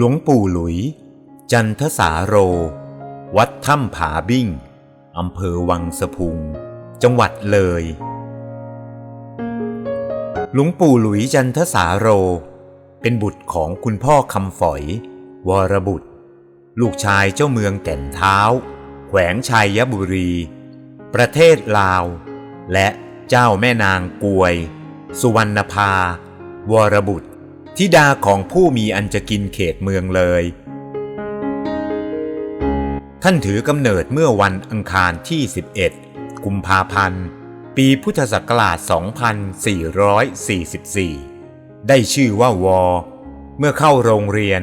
หลวงปู่หลุย จันทสาโร วัดถ้ำผาบิ้งอำเภอวังสะพุง จังหวัดเลย หลวงปู่หลุยจันทสาโร เป็นบุตรของคุณพ่อคำฝอย วรบุตร ลูกชายเจ้าเมืองแก่นเท้า แขวงชัยบุรี ประเทศลาว และเจ้าแม่นางกวย สุวรรณภา วรบุตร ธิดาของผู้มีอันจะกินเขตเมืองเลย ท่านถือกำเนิดเมื่อวันอังคารที่ 11 กุมภาพันธ์ ปีพุทธศักราช 2444 ได้ชื่อว่าวอ เมื่อเข้าโรงเรียน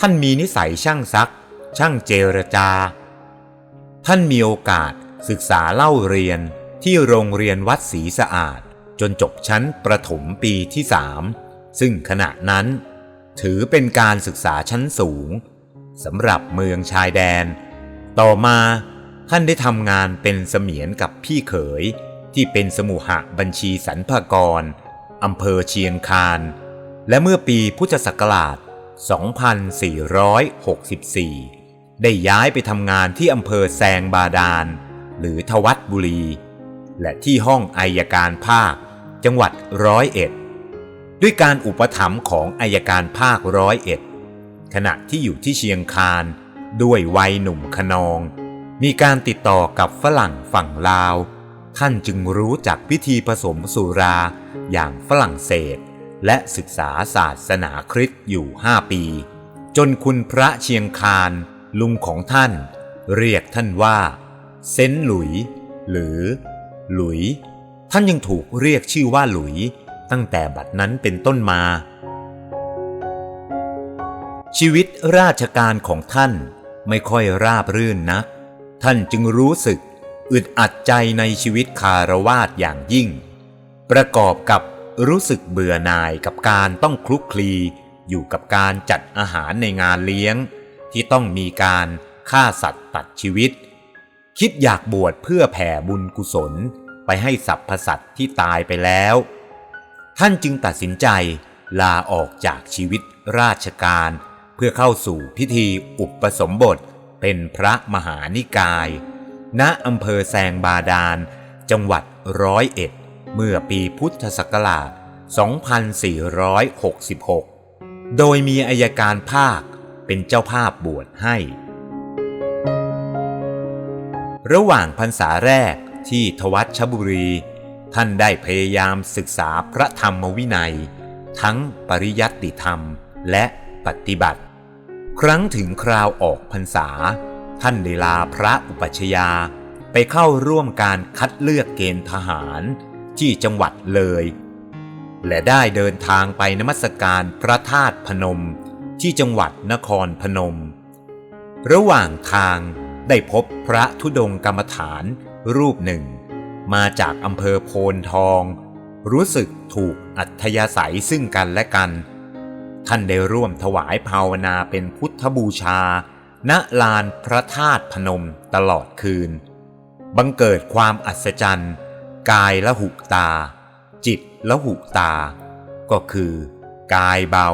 ท่านมีนิสัยช่างซัก ช่างเจรจา ท่านมีโอกาสศึกษาเล่าเรียนที่โรงเรียนวัดศรีสะอาด จนจบชั้นประถมปีที่สาม ซึ่งขณะนั้นถือเป็นการศึกษาชั้นสูงสำหรับเมืองชายแดน ต่อมาท่านได้ทำงานเป็นเสมียนกับพี่เขย ที่เป็นสมุหะบัญชีสรรพากรอำเภอเชียงคาน และเมื่อปีพุทธศักราช 2464 ได้ย้ายไปทำงานที่อำเภอแซงบาดาล หรือทวัดบุรี และที่ห้องอายการภาค จังหวัดร้อยเอ็ด ด้วยการอุปถัมภ์ของอายการภาคร้อยเอ็ดขณะที่อยู่ที่เชียงคานด้วยวัยหนุ่มขนอง มีการติดต่อกับฝรั่งฝั่งลาว ท่านจึงรู้จักวิธีผสมสุราอย่างฝรั่งเศส และศึกษาศาสนาคริสต์อยู่5ปี จนคุณพระเชียงคานลุงของท่าน เรียกท่านว่า เซนหลุย หรือ หลุย ท่านยังถูกเรียกชื่อว่าหลุย ตั้งแต่บัดนั้นเป็นต้นมา ชีวิตราชการของท่านไม่ค่อยราบรื่นนัก ท่านจึงรู้สึกอึดอัดใจในชีวิตคารวาสอย่างยิ่ง ประกอบกับรู้สึกเบื่อหน่ายกับการต้องคลุกคลีอยู่กับการจัดอาหารในงานเลี้ยง ที่ต้องมีการฆ่าสัตว์ตัดชีวิต คิดอยากบวชเพื่อแผ่บุญกุศลไปให้สรรพสัตว์ที่ตายไปแล้ว ท่านจึงตัดสินใจลาออกจากชีวิตราชการ เพื่อเข้าสู่พิธีอุปสมบทเป็นพระมหานิกาย ณอำเภอแซงบาดาล จังหวัดร้อยเอ็ด เมื่อปีพุทธศักราช 2466 โดยมีอายการภาคเป็นเจ้าภาพบวชให้ ระหว่างพรรษาแรกที่ทวัชบุรี ท่านได้พยายามศึกษาพระธรรมวินัย ทั้งปริยัติธรรมและปฏิบัติ ครั้งถึงคราวออกพรรษา ท่านได้ลาพระอุปัชฌาย์ไปเข้าร่วมการคัดเลือกเกณฑ์ทหารที่จังหวัดเลย และได้เดินทางไปนมัสการพระธาตุพนมที่จังหวัดนครพนม ระหว่างทางได้พบพระธุดงค์กรรมฐานรูปหนึ่ง มาจากอำเภอโพนทอง รู้สึกถูกอัธยาศัยซึ่งกันและกัน ท่านได้ร่วมถวายภาวนาเป็นพุทธบูชา ณลานพระธาตุพนมตลอดคืน บังเกิดความอัศจรรย์ กายละหุตา จิตละหุตา ก็คือ กายเบา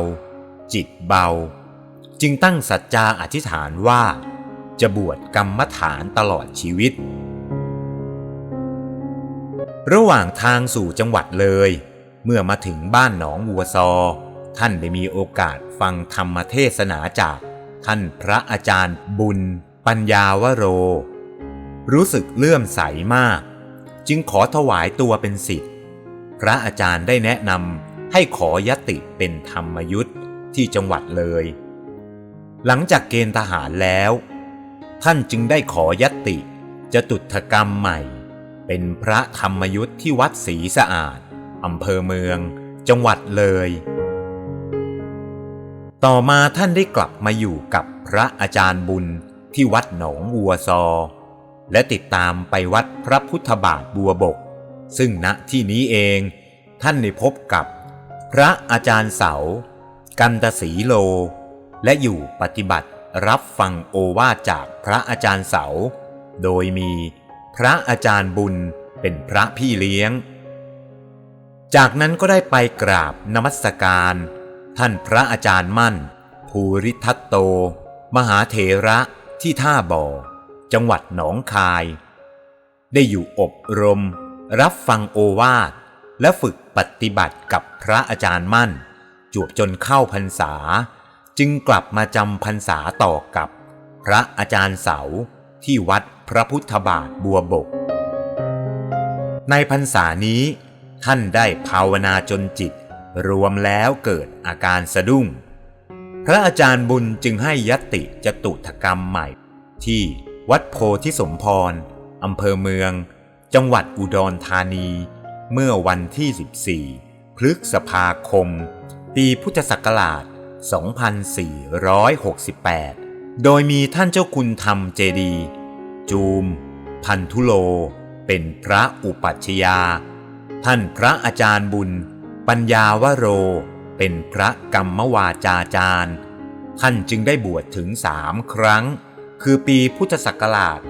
จิตเบา จึงตั้งสัจจาอธิษฐานว่า จะบวชกรรมฐานตลอดชีวิต ระหว่างทางสู่จังหวัดเลย เมื่อมาถึงบ้านหนองวัวซอ ท่านได้มีโอกาสฟังธรรมเทศนาจาก ท่านพระอาจารย์บุญ ปัญญาวโร รู้สึกเลื่อมใสมาก จึงขอถวายตัวเป็นศิษย์พระอาจารย์ได้แนะนำให้ขอยติเป็นธรรมยุทธ์ที่จังหวัดเลย หลังจากเกณฑ์ทหารแล้ว ท่านจึงได้ขอยติจะตุถกรรมใหม่ เป็นพระธรรมยุทธ์ที่วัดศรีสะอาดอำเภอเมือง จังหวัดเลย ต่อมาท่านได้กลับมาอยู่กับพระอาจารย์บุญที่วัดหนองวัวซอ และติดตามไปวัดพระพุทธบาทบัวบก ซึ่งณที่นี้เองท่านได้พบกับพระอาจารย์เสา กันตสีโล และอยู่ปฏิบัติรับฟังโอวาจากพระอาจารย์เสา โดยมี พระอาจารย์บุญเป็นพระพี่เลี้ยง จากนั้นก็ได้ไปกราบนมัสการ ท่านพระอาจารย์มั่น ภูริทัตโต มหาเถระที่ท่าบ่อ จังหวัดหนองคาย ได้อยู่อบรม รับฟังโอวาท และฝึกปฏิบัติกับพระอาจารย์มั่น จวบจนเข้าพรรษา จึงกลับมาจำพรรษาต่อกับพระอาจารย์เสาที่วัด พระพุทธบาทบัวบก ในพรรษานี้ท่านได้ภาวนาจนจิต รวมแล้วเกิดอาการสะดุ้ง พระอาจารย์บุญจึงให้ยติจตุถกรรมใหม่ ที่วัดโพธิสมพรอำเภอเมือง จังหวัดอุดรธานี เมื่อวันที่ 14 พฤษภาคม ปีพุทธศักราช 2468 โดยมีท่านเจ้าคุณธรรมเจดี จูม พันธุโล เป็นพระอุปัชฌยา ท่านพระอาจารย์บุญ ปัญญาวโร เป็นพระกรรมวาจาจารย์ ท่านจึงได้บวชถึงสามครั้ง คือปีพุทธศักราช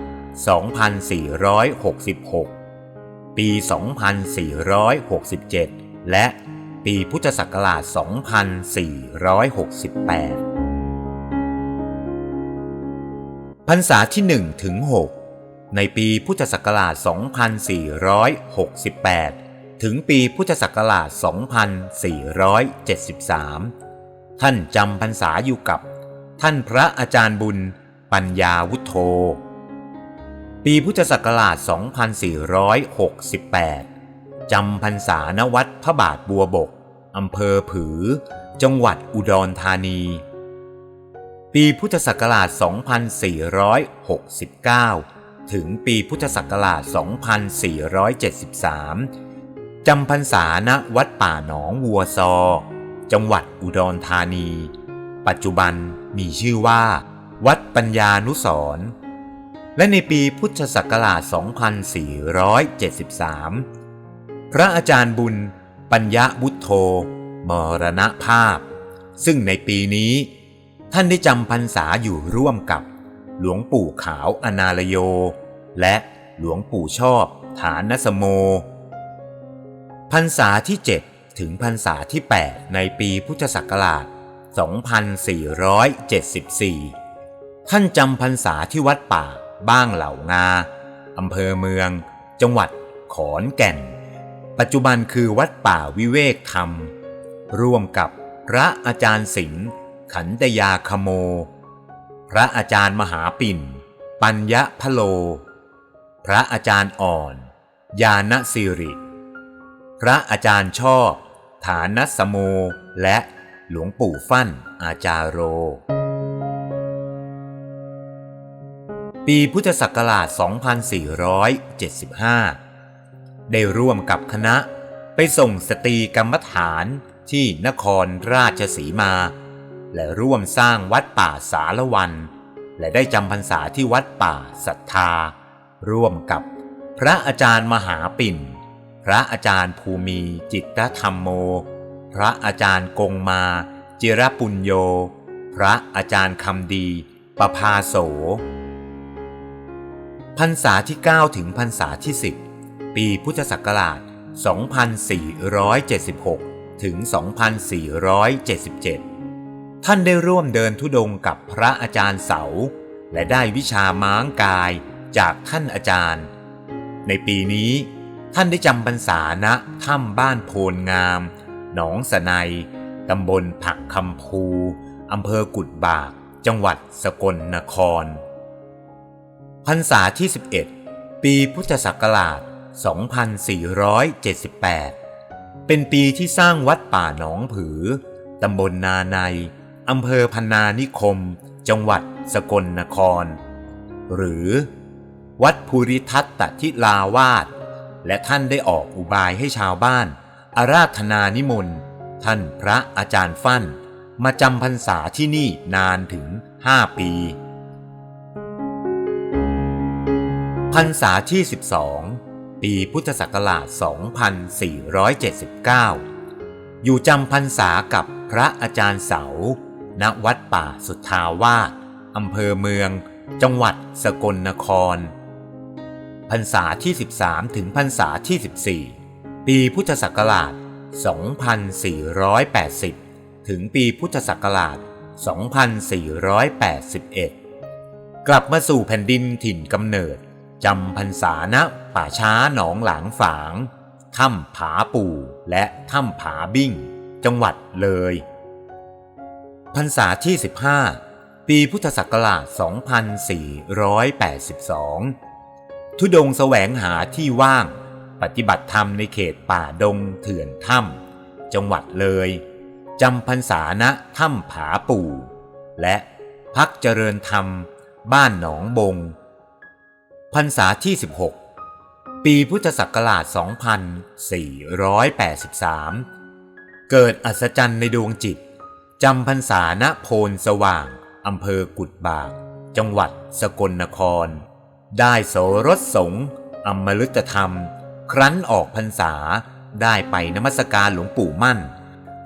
2466 ปี 2467 และปีพุทธศักราช 2468 พรรษาที่1ถึง6ในปีพุทธศักราช 2468 ถึงปีพุทธศักราช 2473 ท่านจำพรรษาอยู่กับ ท่านพระอาจารย์บุญปัญญาวุฒโธ ปีพุทธศักราช 2468 จำพรรษาณวัดพระบาทบัวบก อำเภอผือ จังหวัดอุดรธานี ปีพุทธศักราช 2469 ถึงปีพุทธศักราช 2473 จำพรรษาณวัดป่าหนองวัวซอ จังหวัดอุดรธานี ปัจจุบันมีชื่อว่า วัดปัญญานุสรณ์และในปีพุทธศักราช 2473 พระอาจารย์บุญปัญญาบุตโธมรณภาพ ซึ่งในปีนี้ ท่านได้จำพรรษาอยู่ร่วมกับ หลวงปู่ขาวอนาลโย และหลวงปู่ชอบฐานสโม พรรษาที่ 7 ถึงพรรษาที่ 8 ในปีพุทธศักราช 2474 ท่านจำพรรษาที่วัดป่าบ้างเหล่างาอำเภอเมือง จังหวัดขอนแก่น ปัจจุบันคือวัดป่าวิเวกธรรม ร่วมกับพระอาจารย์สิงห์ ขันตยาคโม พระอาจารย์มหาปิ่น ปัญญะพะโล พระอาจารย์อ่อน ยาณสิริ พระอาจารย์ชอบ ฐานสโม และหลวงปู่ฟั่นอาจารโร ปีพุทธศักราช 2475 ได้ร่วมกับคณะไปส่งสตรีกรรมฐานที่นครราชสีมา และร่วมสร้างวัดป่าสารวัน และได้จำพรรษาที่วัดป่าศรัทธา ร่วมกับพระอาจารย์มหาปิ่น พระอาจารย์ภูมิจิตธรรมโม พระอาจารย์กงมาจิรปุญโย พระอาจารย์คำดีประภาโสพรรษาที่ 9 ถึงพรรษาที่ 10 ปีพุทธศักราช 2476 ถึง 2477 ท่านได้ร่วมเดินทุดงกับพระอาจารย์เสา และได้วิชาม้างกายจากท่านอาจารย์ ในปีนี้ท่านได้จำพรรษาณถ้ำบ้านโพลงาม หนองสะไนตำบลผักคำพูอำเภอกุดบาก จังหวัดสกลนคร พรรษาที่ 11 ปีพุทธศักราช 2478 เป็นปีที่สร้างวัดป่าหนองผือ ตำบลนาใน อำเภอพนานิคม จังหวัดสกลนคร หรือ วัดภูริทัตตทิลาวาสและท่านได้ออกอุบายให้ชาวบ้าน อาราธนานิมนต์ ท่านพระอาจารย์ฟั่น มาจำพรรษาที่นี่นานถึง5ปี พรรษาที่ 12 ปีพุทธศักราช 2479 อยู่จำพรรษากับพระอาจารย์เสา ณวัดป่าสุทธาวาสอำเภอเมือง จังหวัดสกลนคร พรรษาที่ 13 ถึงพรรษาที่ 14 ปีพุทธศักราช 2480 ถึงปีพุทธศักราช 2481 กลับมาสู่แผ่นดินถิ่นกำเนิดจำพรรษาณป่าช้าหนองหลางฝาง ถ้ำผาปู่และถ้ำผาบิ้ง จังหวัดเลย พรรษาที่ 15 ปีพุทธศักราช 2482 ทุดงแสวงหาที่ว่าง ปฏิบัติธรรมในเขตป่าดงเถื่อนถ้ำจังหวัดเลยจำพรรษาณถ้ำผาปู่ และพักเจริญธรรม บ้านหนองบง พรรษาที่ 16 ปีพุทธศักราช 2483 เกิดอัศจรรย์ในดวงจิต จำพรรษาณโพนสว่างอำเภอกุดบาก จังหวัดสกลนคร ได้โสรสสงฆ์อมฤตธรรม ครั้นออกพรรษาได้ไปนมัสการหลวงปู่มั่น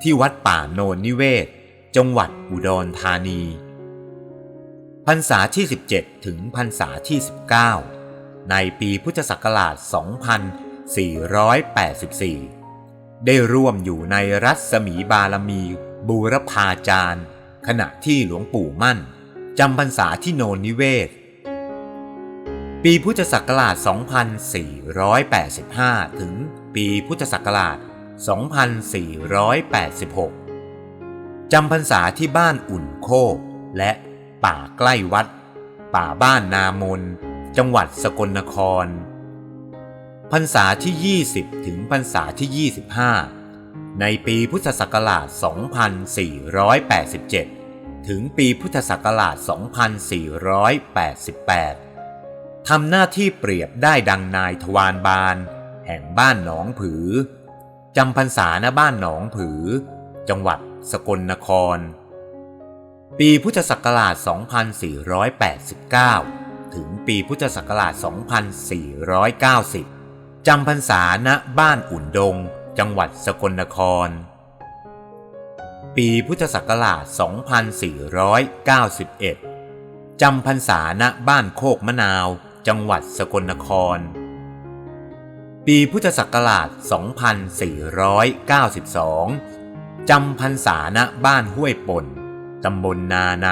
ที่วัดป่าโนนนิเวศ จังหวัดอุดรธานี พรรษาที่ 17 ถึงพรรษาที่ 19 ในปีพุทธศักราช 2484 ได้ร่วมอยู่ในรัศมีบารมี บูรพาจารย์ ขณะที่หลวงปู่มั่นจำพรรษาที่โนนนิเวศ ปีพุทธศักราช 2485 ถึงปีพุทธศักราช 2486 จำพรรษาที่บ้านอุ่นโคก และป่าใกล้วัด ป่าบ้านนามน จังหวัดสกลนคร พรรษาที่ 20 ถึงพรรษาที่ 25 ในปีพุทธศักราช 2487 ถึงปีพุทธศักราช 2488 ทำหน้าที่เปรียบได้ดังนายทวารบานแห่งบ้านหนองผือ จำพรรษาณบ้านหนองผือ จังหวัดสกลนคร ปีพุทธศักราช 2489 ถึงปีพุทธศักราช 2490 จำพรรษาณบ้านอุ่นดง จังหวัดสกลนคร ปีพุทธศักราช 2491 จำพรรษาณบ้านโคกมะนาว จังหวัดสกลนคร ปีพุทธศักราช 2492 จำพรรษาณบ้านห้วยป่น ตำบลนาใน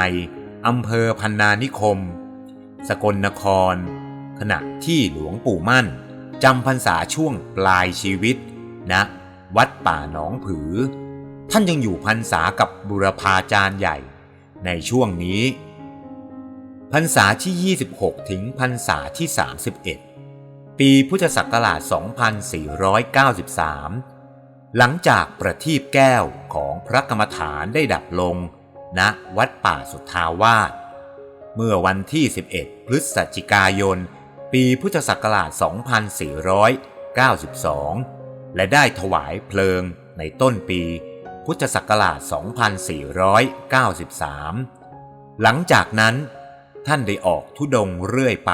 อำเภอพันนานิคม สกลนคร ขณะที่หลวงปู่มั่นจำพรรษาช่วงปลายชีวิต ณนะวัดป่าหนองผือ ท่านยังอยู่พรรษากับบุรพาจารย์ใหญ่ในช่วงนี้ พรรษาที่ 26 ถึงพรรษาที่ 31 ปีพุทธศักราช 2493 หลังจากประทีปแก้วของพระกรรมฐานได้ดับลงณวัดป่าสุทธาวาสเมื่อวันที่ 11 พฤศจิกายน ปีพุทธศักราช 2492 และได้ถวายเพลิงในต้นปีพุทธศักราช 2493 หลังจากนั้น ท่านได้ออกทุดงเรื่อยไป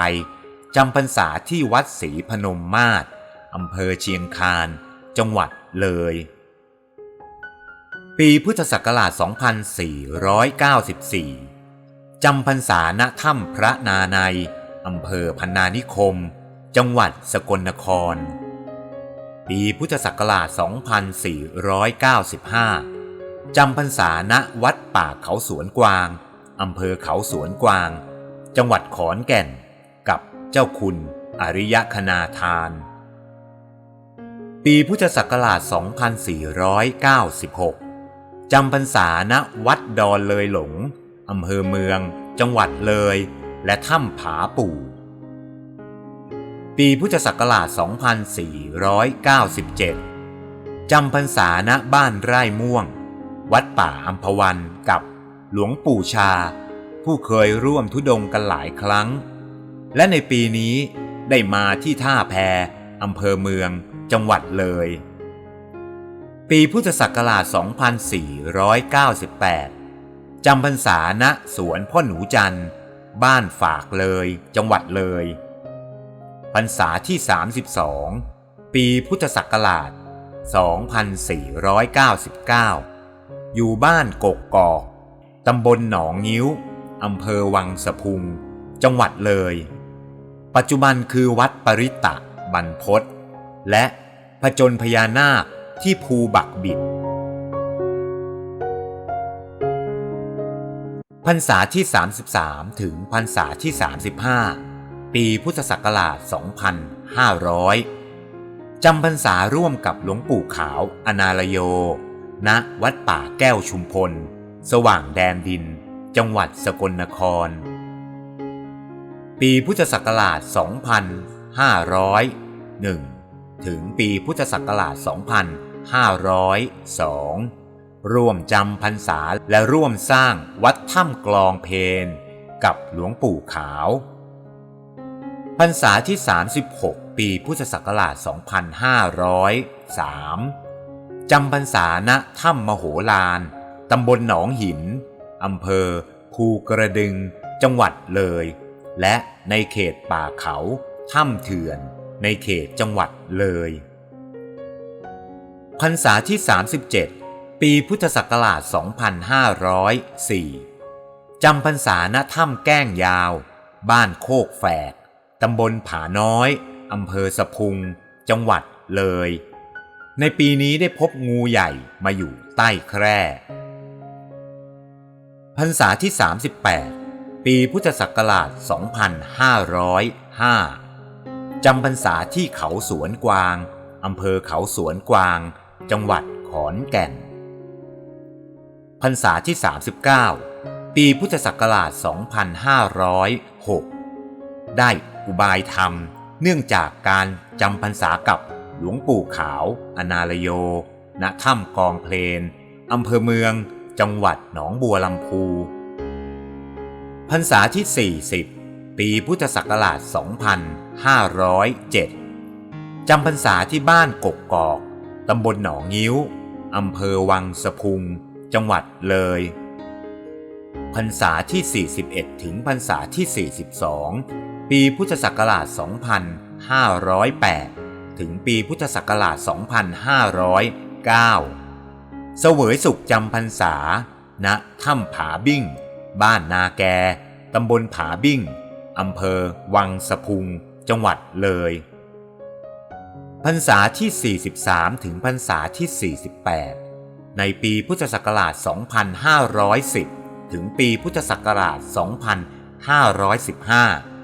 จำพรรษาที่วัดศรีพนมมาศอำเภอเชียงคาน จังหวัดเลย ปีพุทธศักราช 2494 จำพรรษาณถ้ำพระนาในอำเภอพันนานิคม จังหวัดสกลนคร ปีพุทธศักราช 2495 จำพรรษาณวัดป่าเขาสวนกวาง อำเภอเขาสวนกวาง จังหวัดขอนแก่น กับเจ้าคุณอริยคณาทาน ปีพุทธศักราช 2496 จำพรรษาณวัดดอนเลยหลง อำเภอเมือง จังหวัดเลย และถ้ำผาปู่ ปีพุทธศักราช 2497 จำพรรษาณบ้านไร่ม่วง วัดป่าอัมพวันกับหลวงปู่ชา ผู้เคยร่วมทุดงกันหลายครั้ง และในปีนี้ได้มาที่ท่าแพอำเภอเมืองจังหวัดเลย ปีพุทธศักราช 2498 จำพรรษาณสวนพ่อหนูจันทร์บ้านฝากเลย จังหวัดเลย พรรษาที่ 32 ปีพุทธศักราช 2499 อยู่บ้านกกกอกตำบลหนองงิ้ว อำเภอวังสะพุง จังหวัดเลย ปัจจุบันคือวัดปริตะบรรพศและผจญพญานาคที่ภูบักบิดพรรษาที่ 33 ถึงพรรษาที่ 35 ปีพุทธศักราช 2500 จำพรรษาร่วมกับหลวงปู่ขาวอนาลโย ณ วัดป่าแก้วชุมพล สว่างแดนดิน จังหวัดสกลนคร ปีพุทธศักราช 2501 ถึงปีพุทธศักราช 2502 ร่วมจำพรรษาและร่วมสร้างวัดถ้ำกลองเพนกับหลวงปู่ขาว พรรษาที่ 36 ปีพุทธศักราช 2503 จำพรรษาณถ้ำมโหฬารตำบลหนองหิน อำเภอ ภูกระดึง จังหวัดเลย และในเขตป่าเขาถ้ำเถื่อน ในเขตจังหวัดเลย พรรษาที่ 37 ปีพุทธศักราช 2504 จำพรรษาณถ้ำแก้งยาว บ้านโคกแฝก ตำบลผาน้อย อำเภอสะพุง จังหวัดเลย ในปีนี้ได้พบงูใหญ่มาอยู่ใต้แคร่พรรษาที่ 38 ปีพุทธศักราช 2505 จำพรรษาที่เขาสวนกวาง อำเภอเขาสวนกวาง จังหวัดขอนแก่น พรรษาที่ 39 ปีพุทธศักราช 2506 ได้ อุบายธรรม เนื่องจากการจำพรรษากับหลวงปู่ขาว อนาลโย ณ ถ้ำกองเพลนอำเภอเมือง จังหวัดหนองบัวลำพู พรรษาที่ 40 ปีพุทธศักราช 2507 จำพรรษาที่บ้านกกกอก ตำบลหนองงิ้ว อำเภอวังสะพุง จังหวัดเลย พรรษาที่ 41 ถึงพรรษาที่ 42 ปีพุทธศักราช 2508 ถึงปีพุทธศักราช 2509 เสวยสุขจำพรรษา ณ ถ้ำผาบิ้ง บ้านนาแก ตำบลผาบิ้ง อำเภอ วังสะพุง จังหวัดเลย พรรษาที่ 43 ถึงพรรษาที่ 48 ในปีพุทธศักราช 2510 ถึงปีพุทธศักราช 2515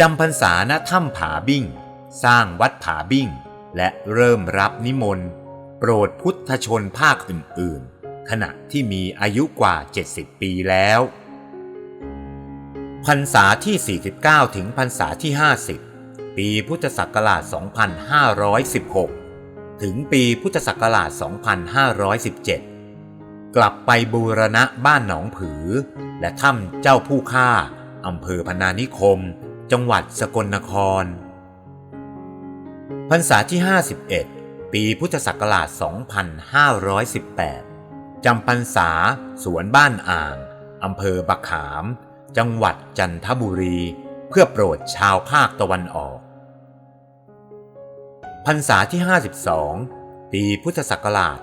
จำพรรษาณถ้ำผาบิ้ง สร้างวัดผาบิ้ง และเริ่มรับนิมนต์ โปรดพุทธชนภาคอื่นๆ ขณะที่มีอายุกว่า 70 ปีแล้ว พรรษาที่ 49 ถึงพรรษาที่ 50 ปีพุทธศักราช 2516 ถึงปีพุทธศักราช 2517 กลับไปบูรณะบ้านหนองผือ และถ้ำเจ้าผู้ฆ่าอำเภอพนานิคม จังหวัดสกลนคร พรรษาที่ 51 ปีพุทธศักราช 2518 จำพรรษาสวนบ้านอ่างอำเภอบักขาม จังหวัดจันทบุรี เพื่อโปรดชาวภาคตะวันออก พรรษาที่ 52 ปีพุทธศักราช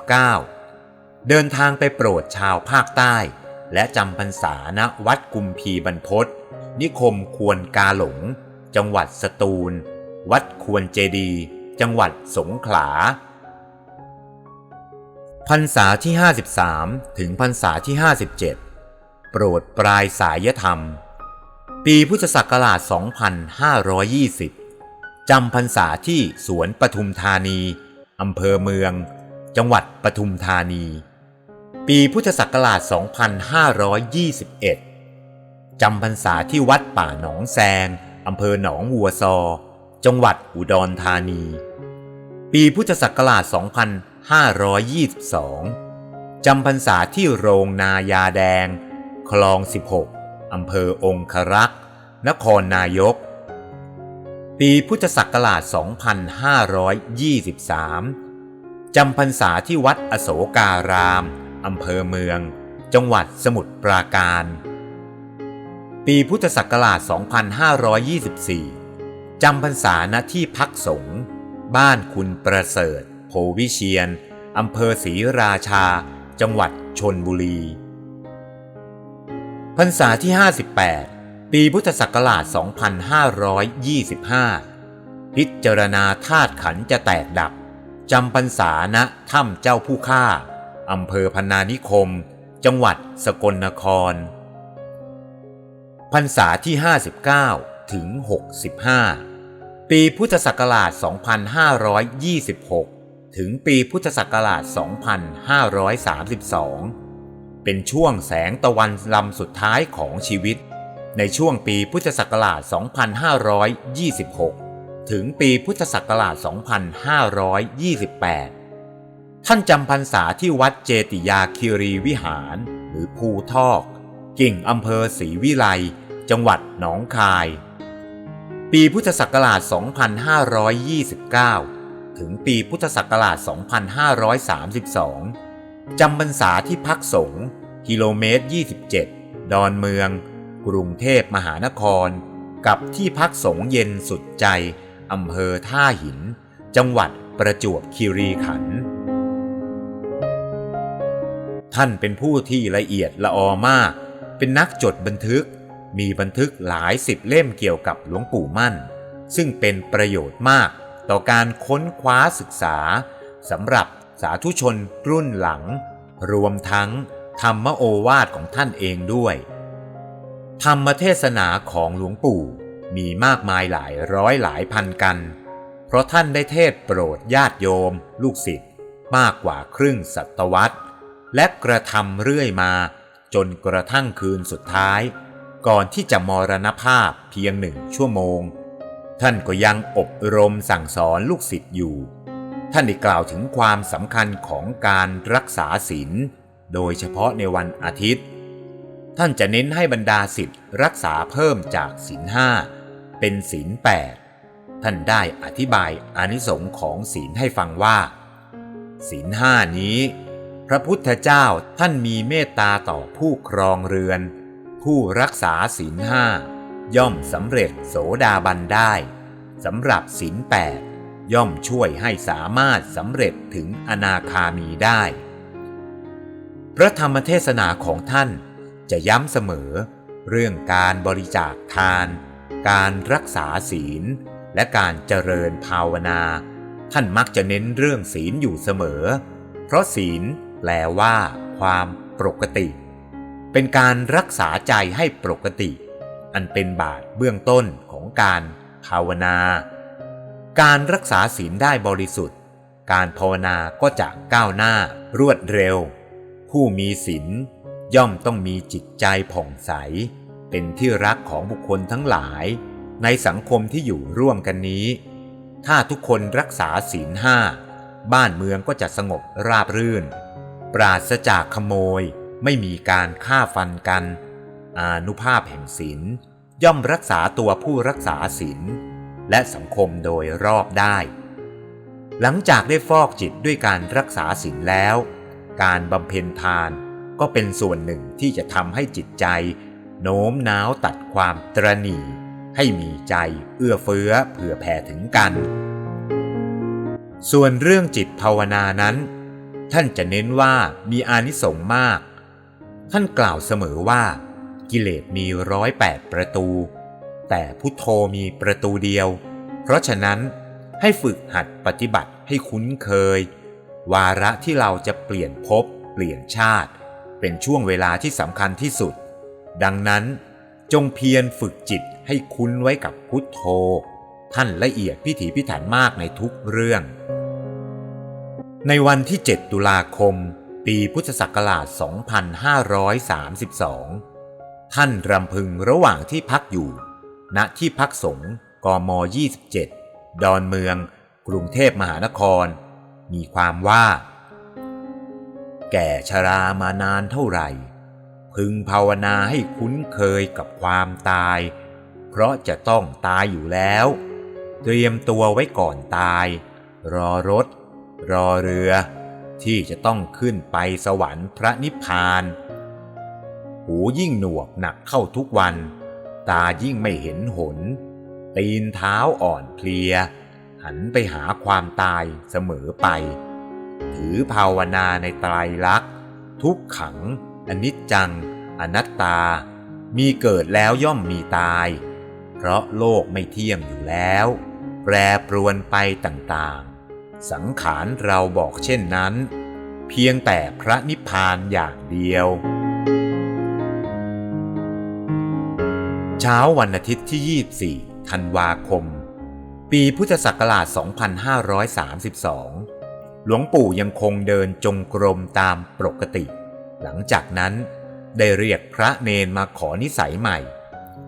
2519 เดินทางไปโปรดชาวภาคใต้ และจำพรรษาณวัดกุมพีบรรพศนิคมควรกาหลง จังหวัดสตูล วัดควรเจดี จังหวัดสงขลา พรรษาที่ 53 ถึงพรรษาที่ 57 โปรดปลายสายธรรม ปีพุทธศักราช 2520 จำพรรษาที่สวนปทุมธานี อำเภอเมือง จังหวัดปทุมธานี ปีพุทธศักราช 2521 จำพรรษาที่วัดป่าหนองแซงอำเภอหนองวัวซอ จังหวัดอุดรธานี ปีพุทธศักราช 2522 จำพรรษาที่โรงนายาแดง คลอง 16 อำเภอองครักษ์ นครนายก ปีพุทธศักราช 2523 จำพรรษาที่วัดอโศการาม อำเภอเมือง จังหวัดสมุทรปราการ ปีพุทธศักราช 2524 จำพรรษาณที่พักสงฆ์บ้านคุณประเสริฐ โพวิเชียนอำเภอศรีราชา จังหวัดชนบุรี พรรษาที่ 58 ปีพุทธศักราช 2525 พิจารณาธาตุขันจะแตกดับจำพรรษาณถ้ำเจ้าผู้ฆ่า อำเภอพนานิคม จังหวัดสกลนคร พรรษาที่ 59 ถึง 65 ปีพุทธศักราช 2526 ถึงปีพุทธศักราช 2532 เป็นช่วงแสงตะวันลำสุดท้ายของชีวิต ในช่วงปีพุทธศักราช 2526 ถึงปีพุทธศักราช 2528 ท่านจำพรรษาที่วัดเจติยาคีรีวิหาร หรือภูทอก กิ่งอำเภอศรีวิไล จังหวัดหนองคาย ปีพุทธศักราช 2529 ถึงปีพุทธศักราช 2532 จำพรรษาที่พักสงฆ์กิโลเมตร 27 ดอนเมือง กรุงเทพมหานคร กับที่พักสงฆ์เย็นสุดใจอำเภอท่าหิน จังหวัดประจวบคีรีขันธ์ ท่านเป็นผู้ที่ละเอียดละออมาก เป็นนักจดบันทึก มีบันทึกหลายสิบเล่มเกี่ยวกับหลวงปู่มั่น ซึ่งเป็นประโยชน์มาก ต่อการค้นคว้าศึกษาสำหรับสาธุชนรุ่นหลัง รวมทั้งธรรมโอวาทของท่านเองด้วย ธรรมเทศนาของหลวงปู่มีมากมายหลายร้อยหลายพันกัน เพราะท่านได้เทศโปรดญาติโยม ลูกศิษย์มากกว่าครึ่งศตวรรษ และกระทำเรื่อยมา จนกระทั่งคืนสุดท้าย ก่อนที่จะมรณภาพเพียงหนึ่งชั่วโมง ท่านก็ยังอบรมสั่งสอนลูกศิษย์อยู่ ท่านได้กล่าวถึงความสำคัญของการรักษาศีลโดยเฉพาะในวันอาทิตย์ ท่านจะเน้นให้บรรดาศิษย์รักษาเพิ่มจากศีลห้าเป็นศีลแปดท่านได้อธิบายอนิสงค์ของศีลให้ฟังว่า ศีลห้านี้ พระพุทธเจ้าท่านมีเมตตาต่อผู้ครองเรือน ผู้รักษาศีลห้าย่อมสำเร็จโสดาบันได้สำหรับศีลแปดย่อมช่วยให้สามารถสำเร็จถึงอนาคามีได้ พระธรรมเทศนาของท่านจะย้ำเสมอ เรื่องการบริจาคทาน การรักษาศีล และการเจริญภาวนา ท่านมักจะเน้นเรื่องศีลอยู่เสมอ เพราะศีล แปลว่า ความปกติ เป็นการรักษาใจให้ปกติ อันเป็นบาทเบื้องต้นของการภาวนา การรักษาศีลได้บริสุทธิ์ การภาวนาก็จะก้าวหน้ารวดเร็ว ผู้มีศีลย่อมต้องมีจิตใจผ่องใส เป็นที่รักของบุคคลทั้งหลาย ในสังคมที่อยู่ร่วมกันนี้ ถ้าทุกคนรักษาศีลห้าบ้านเมืองก็จะสงบราบรื่น ปราศจากขโมยไม่มีการฆ่าฟันกัน อานุภาพแห่งศีลย่อมรักษาตัวผู้รักษาศีลและสังคมโดยรอบได้ หลังจากได้ฟอกจิตด้วยการรักษาศีลแล้ว การบำเพ็ญทานก็เป็นส่วนหนึ่งที่จะทำให้จิตใจ โน้มน้าวตัดความตรณีให้มีใจเอื้อเฟื้อเผื่อแผ่ถึงกัน ส่วนเรื่องจิตภาวนานั้น ท่านจะเน้นว่ามีอานิสงส์มาก ท่านกล่าวเสมอว่า กิเลสมีร้อยแปดประตู แต่พุทโธมีประตูเดียว เพราะฉะนั้นให้ฝึกหัดปฏิบัติให้คุ้นเคย วาระที่เราจะเปลี่ยนภพเปลี่ยนชาติ เป็นช่วงเวลาที่สำคัญที่สุด ดังนั้นจงเพียรฝึกจิตให้คุ้นไว้กับพุทโธ ท่านละเอียดพิถีพิถันมากในทุกเรื่อง ในวันที่ 7 ตุลาคม ปีพุทธศักราช 2532 ท่านรำพึงระหว่างที่พักอยู่ ณ ที่พักสงฆ์กม 27 ดอนเมือง กรุงเทพมหานคร มีความว่า แก่ชรามานานเท่าไหร่ พึงภาวนาให้คุ้นเคยกับความตาย เพราะจะต้องตายอยู่แล้ว เตรียมตัวไว้ก่อนตาย รอรถ รอเรือที่จะต้องขึ้นไปสวรรค์พระนิพพาน หูยิ่งหนวกหนักเข้าทุกวัน ตายิ่งไม่เห็นหน ตีนเท้าอ่อนเพลีย หันไปหาความตายเสมอไป ถือภาวนาในไตรลักษณ์ทุกขัง อนิจจัง อนัตตา มีเกิดแล้วย่อมมีตาย เพราะโลกไม่เที่ยงอยู่แล้ว แปรปรวนไปต่างๆ สังขารเราบอกเช่นนั้น เพียงแต่พระนิพพานอย่างเดียว เช้าวันอาทิตย์ที่ 24 ธันวาคม ปีพุทธศักราช 2532 หลวงปู่ยังคงเดินจงกรมตามปกติ หลังจากนั้นได้เรียกพระเนนมาขอนิสัยใหม่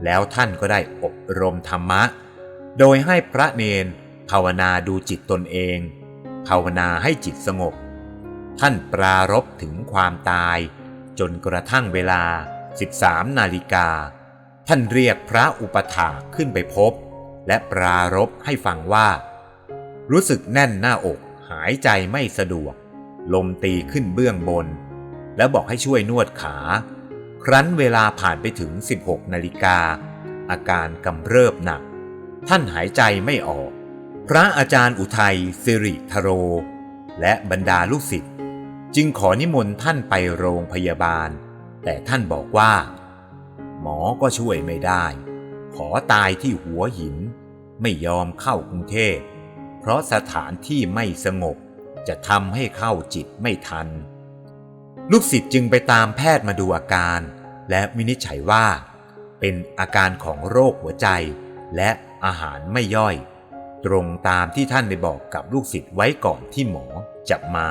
แล้วท่านก็ได้อบรมธรรมะ โดยให้พระเนนภาวนาดูจิตตนเอง ภาวนาให้จิตสงบ ท่านปรารบถึงความตาย จนกระทั่งเวลา 13 นาฬิกา ท่านเรียกพระอุปถาขึ้นไปพบ และปรารบให้ฟังว่า รู้สึกแน่นหน้าอกหายใจไม่สะดวก ลมตีขึ้นเบื้องบน แล้วบอกให้ช่วยนวดขา ครั้นเวลาผ่านไปถึง 16 นาฬิกาอาการกำเริบหนัก ท่านหายใจไม่ออก พระอาจารย์อุทัยสิริธโร และบรรดาลูกศิษย์จึงขอนิมนต์ท่านไปโรงพยาบาล แต่ท่านบอกว่า หมอก็ช่วยไม่ได้ ขอตายที่หัวหิน ไม่ยอมเข้ากรุงเทพ เพราะสถานที่ไม่สงบจะทำให้เข้าจิตไม่ทัน ลูกศิษย์จึงไปตามแพทย์มาดูอาการ และวินิจฉัยว่า เป็นอาการของโรคหัวใจและอาหารไม่ย่อย ตรงตามที่ท่านได้บอกกับลูกศิษย์ไว้ก่อนที่หมอจะมา